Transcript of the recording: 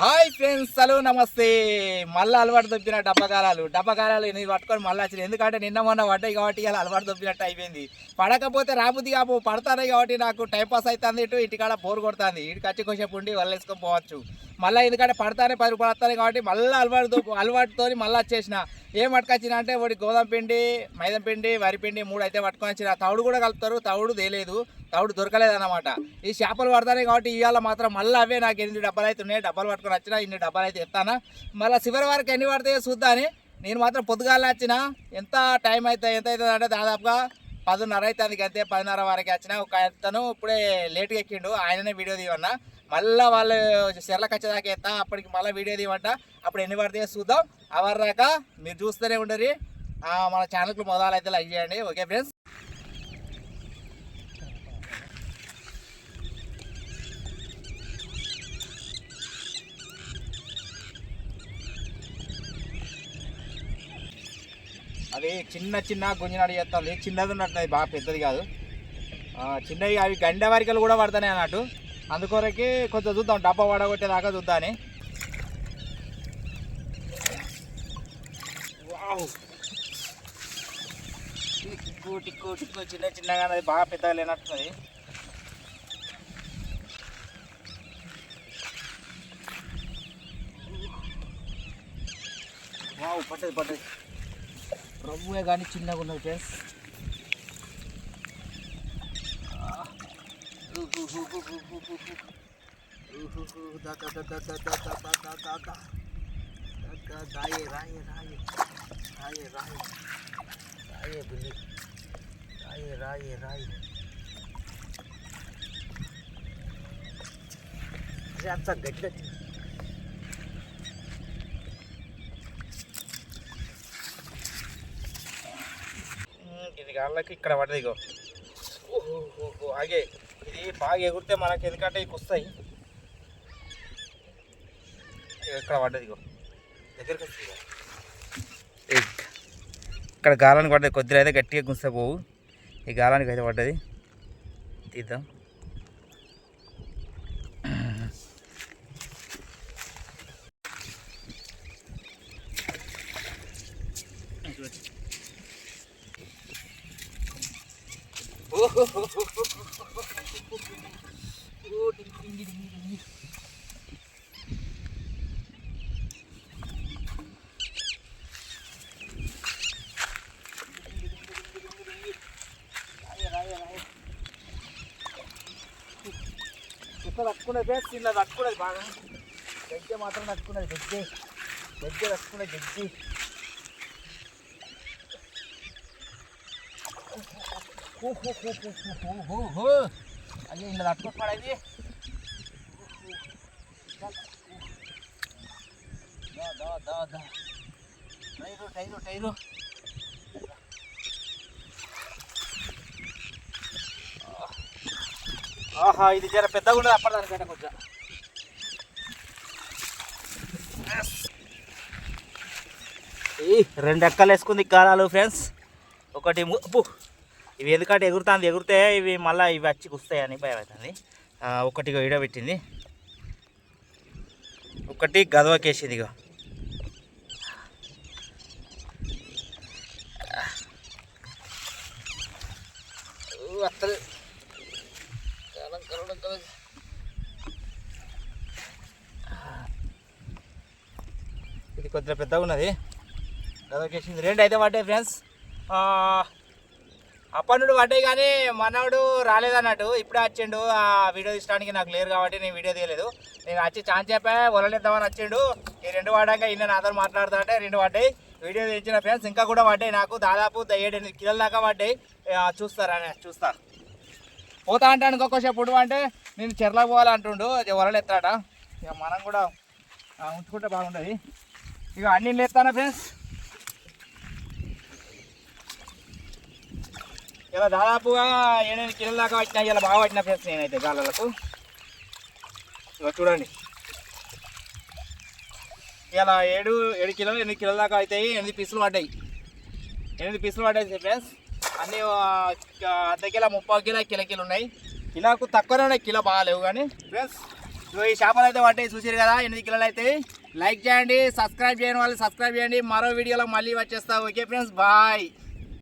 Hi friends hello నమస్తే. మళ్ళీ అలవాటు దొప్పిన డబ్బకాలాలు డబ్బకాలాలు నేను పట్టుకొని మళ్ళీ వచ్చిన ఎందుకంటే నిన్న మొన్న పడ్డాయి కాబట్టి ఇలా అలవాటు దొప్పినట్టు అయిపోయింది. పడకపోతే రాబుద్ది కాపు పడతానే కాబట్టి నాకు టైంపాస్ అవుతుంది ఇటు ఇటుకాడ బోర్ కొడుతుంది. ఇటుకి వచ్చి కొంచెం ఉండి వల్లేసుకొని పోవచ్చు. మళ్ళీ ఎందుకంటే పడతానే పది రూపాయలు కాబట్టి మళ్ళీ అలవాటు దొప్పు అలవాటుతో మళ్ళీ వచ్చేసిన. ఏం పట్టుకొచ్చిన అంటే ఒకటి గోధుమ పిండి మైదం పిండి వరి పిండి మూడు అయితే పట్టుకొని వచ్చిన. తవుడు కూడా కలుపుతారు తవుడు తేలేదు. తవుడు దొరకలేదన్నమాట. ఈ చేపలు పడతాయి కాబట్టి ఇవాళ మాత్రం మళ్ళీ అవే నాకు ఎన్ని డబ్బాలు అయితే ఉన్నాయి డబ్బాలు పట్టుకొని వచ్చినా ఇన్ని డబ్బాలు అయితే ఎత్తానా? మళ్ళీ చివరి వరకు ఎన్ని పడతాయో చూద్దాని. నేను మాత్రం పొద్దుగాల వచ్చిన. ఎంత టైం అయితే ఎంత అవుతుంది అంటే దాదాపుగా పదిన్నర అవుతుంది అంతే పదిన్నర వరకు వచ్చిన. ఒక అతను ఇప్పుడే లేట్గా ఎక్కిండు. ఆయననే వీడియో తీయమన్నా మళ్ళీ వాళ్ళు చెర్లకు వచ్చేదాకా ఎత్తా. అప్పటికి మళ్ళీ వీడియో తీవంట అప్పుడు ఎన్ని పడితే చూద్దాం. అవర్ దాకా మీరు చూస్తూనే ఉండరు మన ఛానల్కి మొదలైతే లైక్ చేయండి. ఓకే ఫ్రెండ్స్ అది చిన్న చిన్న గుంజనాడు చేస్తుంది. చిన్నది ఉన్నట్టున్నది బాగా పెద్దది కాదు. చిన్నవి అవి గండ వరికలు కూడా పడతాయి అన్నట్టు. అందుకొరకే కొంచెం చూద్దాం. డబ్బా పడగొట్టేదాకా చూద్దామని. వావ్. టిక్కు టిక్కు టిక్కు చిన్న చిన్నగా అది బాగా పెద్దగా లేనట్టున్నది వావ్ పట్టదు పట్టదు రవ్వే కానీ చిన్నగా ఉన్నది ఫ్రెండ్స్ రాయే రాయే రాయే రాయే రాయే రాయే బుల్లి రాయే రాయే రాయే అరే అంత గడ్డి ఇది కాళ్ళకి ఇక్కడ పడ్డది ఇగో. ఆగే. ఇది బాగా ఎగురితే మనకి ఎందుకంటే ఇవి వస్తాయి. ఇక్కడ పడ్డది ఇగో. దగ్గరికి వస్తుంది. ఇక్. ఇక్కడ గాలానికి పడ్డది కొద్దిగా అయితే గట్టిగా గుస్తే పోవు. ఈ గాలానికి అయితే పడ్డది. తీద్దాం. ఇక్కడ తట్టుకునేది బేస్ ఇలా తట్టుకునేది బాగా గజ్జె మాత్రం తట్టుకునేది గజ్జె గజ్జె తట్టుకునేది గజ్జి అయ్యో ఇలా తట్టుకోపడేది అది టైరు టైరు టైరు ఆహా ఇది జర పెద్దగా ఉండదు అప్పటిదానికంటే కొంచెం. రెండు ఎక్కలు వేసుకుంది కాలాలు ఫ్రెండ్స్ ఒకటి ముప్పు ఇవి ఎందుకంటే ఎగురుతుంది ఎగురితే ఇవి మళ్ళీ ఇవి వచ్చి కుస్తాయని భయం అవుతుంది. ఆ, ఒకటి ఒకటి గదవకేసింది ఇక కాలం కదా ఇది కొద్దిగా పెద్దగా ఉన్నది. గదవకేసింది. రెండు అయితే పడ్డాయి ఫ్రెండ్స్ అప్పనుడు పడ్డాయి కానీ మనవడు రాలేదన్నట్టు. ఇప్పుడే వచ్చిండు. ఆ వీడియో తీసడానికి నాకు లేరు కాబట్టి నేను వీడియో తీయలేదు. నేను వచ్చి ఛాన్స్ చెప్పా వలలేద్దామని వచ్చిండు. ఈ రెండు పడ్డాక ఈయన నాతో మాట్లాడుతా అంటే రెండు పడ్డాయి. వీడియో తెచ్చిన ఫ్రెండ్స్ ఇంకా కూడా పడ్డాయి నాకు. దాదాపు ఏడు ఎనిమిది కిలోల దాకా పడ్డాయి. చూస్తారని చూస్తా. పోతా అంటే ఒక్కొక్కసేపు ఉడు అంటే నేను చెర్లకు పోవాలంటుండు అది వలలెత్తాడ ఇక మనం కూడా ఉంచుకుంటే బాగుంటుంది ఇక అన్ని ఎత్తానా ఫ్రెండ్స్? ఇలా దాదాపుగా ఎనిమిది కిలోల దాకా వచ్చినా ఇలా బాగా పట్టిన ఫ్రెండ్స్ నేనైతే గాలకు ఇక చూడండి. ఇలా ఏడు ఏడు కిలోలు ఎనిమిది కిలోల దాకా అవుతాయి ఎనిమిది పీసులు పడ్డాయి. ఎనిమిది పీసులు పడ్డాయి ఫ్రెండ్స్. అన్నీ అర్ధ కిలో ముప్పై కిలో కిలో కిలో ఉన్నాయి. కిలోకు తక్కువనే ఉన్నాయి. కిలో బాగాలేవు కానీ ఫ్రెండ్స్ ఈ చేపలు అయితే పడ్డాయి. చూసారు కదా ఎనిమిది కిలోలు అయితే లైక్ చేయండి సబ్స్క్రైబ్ చేయని వాళ్ళు సబ్స్క్రైబ్ చేయండి. మరో వీడియోలో మళ్ళీ వచ్చేస్తా. Okay friends bye.